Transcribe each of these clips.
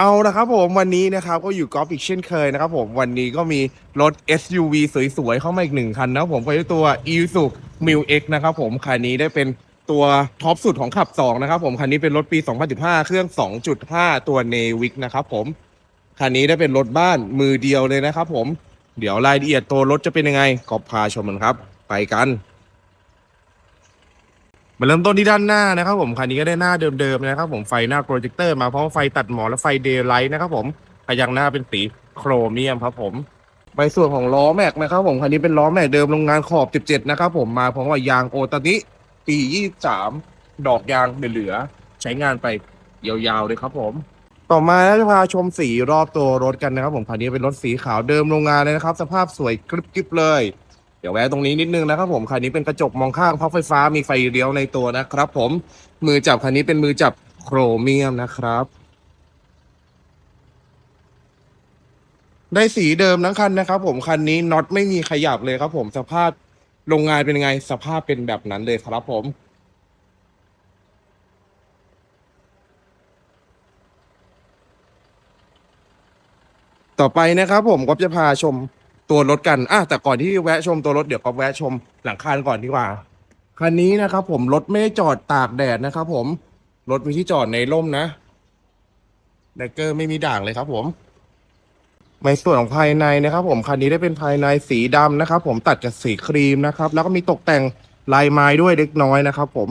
เอาละครับผมวันนี้นะครับก็อยู่กอล์ฟอีกเช่นเคยนะครับผมวันนี้ก็มีรถ SUV สวยๆ เข้ามาอีกหนึ่งคันนะครับผมก็คือตัว i s u m i l X นะครับผมคันนี้ได้เป็นตัวท็อปสุดของขับ 2 นะครับผมคันนี้เป็นรถปี 2015 เครื่อง 2.5 ตัว Navic นะครับผมคันนี้ได้เป็นรถบ้านมือเดียวเลยนะครับผมเดี๋ยวรายละเอียดตัวรถจะเป็นยังไงก็พาชมกันครับ ไปกัน มาเริ่มต้นที่ด้านหน้านะครับผมคันนี้ก็ได้หน้าเดิมๆนะครับผมไฟหน้าโปรเจคเตอร์มาเพร้อมไฟตัดหมอกและไฟเดย์ไลท์นะครับผมพยักหน้าเป็นสีโครเมียมครับผมใบส่วนของล้อแม็กนะครับผมคันนี้เป็นล้อแม็กเดิมโรงงานขอบ 17 นะครับผมมาพร้อมกับยางโอตานิปี 23 ดอกยางเหลือใช้งานไปยาวๆเลยครับผม ต่อมาจะพาชมสีรอบตัวรถกันนะครับผมคันนี้เป็นรถสีขาวเดิมโรงงานเลยนะครับ สภาพสวยกริบๆเลย ดี๋ยวแวะตรงนี้นิดนึงนะครับผมคันนี้เป็นกระจกมองข้างพับไฟฟ้ามีไฟเลี้ยวในตัวนะครับ ผมมือจับคันนี้เป็นมือจับโครเมียมนะครับ ได้สีเดิมทั้งคันนะครับ ผมคันนี้น็อตไม่มีขยับเลยครับ ผมสภาพโรงงานเป็นไงสภาพเป็นแบบนั้นเลยครับผมต่อไปนะครับผมก็จะพาชม ตัวรถกันอะแต่ก่อนที่แวะชมตัวรถเดี๋ยวก็แวะชมหลังคาก่อนดีกว่า คันนี้นะครับผมรถไม่ได้จอดตากแดดนะครับผม รถมีที่จอดในร่มนะแดกเกอร์ไม่มีด่างเลยครับผม ในส่วนของภายในนะครับ ผมคันนี้ได้เป็นภายในสีดำนะครับ ผมตัดกับสีครีมนะครับ แล้วก็มีตกแต่งลายไม้ด้วยเล็กน้อยนะครับ ผม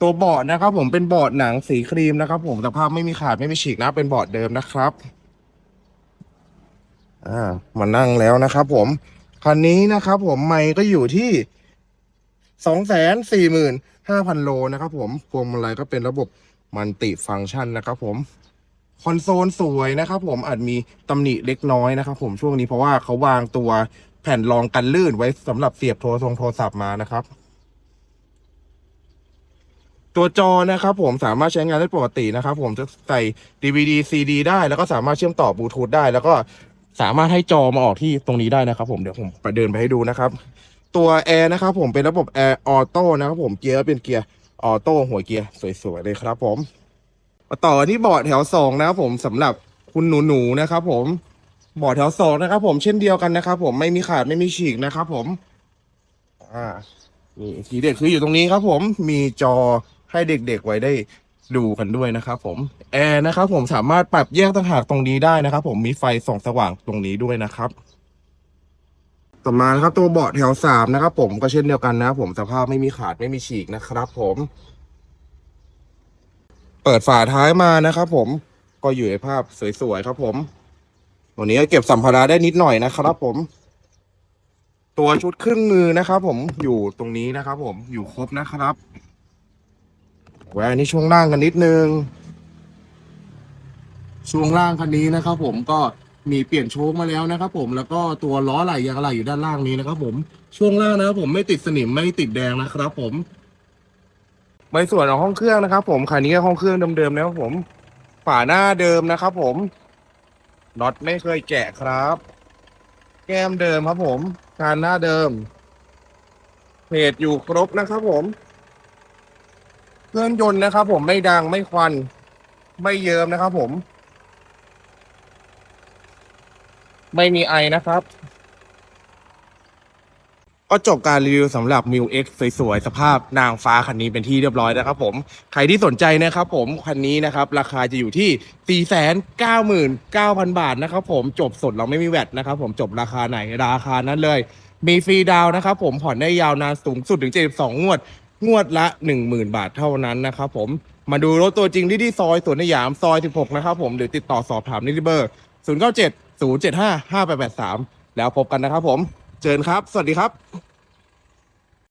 ตัวเบาะนะครับ ผมเป็นเบาะหนังสีครีมนะครับ ผมสภาพไม่มีขาดไม่มีฉีกนะเป็นเบาะเดิมนะครับ อ่ามานั่งแล้วนะครับผม คันนี้นะครับผมไม่ก็อยู่ที่สองแสนสี่หมื่นห้าพันโลนะครับผมพวงมาลัยก็เป็นระบบมันติฟังก์ชันนะครับผมคอนโซลสวยนะครับผมอาจมีตำหนิเล็กน้อยนะครับผมช่วงนี้เพราะว่าเขาวางตัวแผ่นรองกันลื่นไว้สำหรับเสียบโทรทรงโทรศัพท์มานะครับ ตัวจอนะครับผมสามารถใช้งานได้ปกตินะครับผมจะใส่ DVD CD ได้แล้วก็สามารถเชื่อมต่อบลูทูธได้ แล้วก็ สามารถให้จอมาออกที่ตรงนี้ได้นะครับ ผมเดี๋ยวผมไปเดินไปให้ดูนะครับ ตัวแอร์นะครับผมเป็นระบบแอร์ออโต้นะครับผมเกียร์เป็นเกียร์ออโต้หัวเกียร์สวยๆเลยครับ ผมมาต่อที่เบาะแถวสองนะครับผมสำหรับคุณหนูๆนะครับผมเบาะแถวสองนะครับ ผมเช่นเดียวกันนะครับ ผมไม่มีขาดไม่มีฉีกนะครับ ผม อ่านี่ทีเด็ดคืออยู่ตรงนี้ครับ ผมมีจอให้เด็กๆไว้ได้ ดูกันด้วยนะครับผมแอร์นะครับผมสามารถปรับแยกต่างหากตรงนี้ได้นะครับ ผมมีไฟส่องสว่างตรงนี้ด้วยนะครับ ต่อมานะครับตัวเบาะแถวสามนะครับ ผมก็เช่นเดียวกันนะครับผมสภาพไม่มีขาดไม่มีฉีกนะครับ ผม เปิดฝาท้ายมานะครับ ผมก็อยู่ในภาพสวยๆครับ ผมตัวนี้เก็บสัมภาระได้นิดหน่อยนะครับ ผม ตัวชุดเครื่องมือนะครับ ผมอยู่ตรงนี้นะครับ ผมอยู่ครบนะครับ แหวนนี้ช่วงล่างกันนิดนึง ช่วงล่างคันนี้นะครับ ผมก็มีเปลี่ยนโชคมาแล้วนะครับ ผมแล้วก็ตัวล้อไหล่ยางไหล่อยู่ด้านล่างนี้นะครับ ผมช่วงล่างนะครับผมไม่ติดสนิมไม่ติดแดงนะครับ ผมในส่วนของห้องเครื่องนะครับ ผมคันนี้ก็ห้องเครื่องเดิมๆนะครับผมฝาหน้าเดิมนะครับ ผมน็อตไม่เคยแกะครับ แก้มเดิมครับ ผมการหน้าเดิมเพจอยู่ครบนะครับ ผม เครื่องยนต์นะครับผมไม่ดังไม่ควัน ไม่เยิ้มนะครับผม ไม่มีไอนะครับ ก็จบการรีวิวสำหรับ m ิว X สวยๆ สภาพนางฟ้าคันนี้เป็นที่เรียบร้อยนะครับผม ใครที่สนใจนะครับผม คันนี้นะครับ ราคาจะอยู่ที่ 499,000 บาทนะครับผมจบสดเราไม่มีแวดนะครับผมจบราคาไหนราคานั้นเลย มีฟรีดาวน์นะครับผมผ่อนได้ยาวนานสูงสุดถึง 72 งวด งวดละ 10,000 บาทเท่านั้นนะครับผมมาดูรถตัวจริงที่ที่ซอยสวนสยามซอย 16 นะครับผมหรือติดต่อสอบถามนิติเบอร์ 097 075 5883 แล้วพบกันนะครับผม เจอกันครับ สวัสดีครับ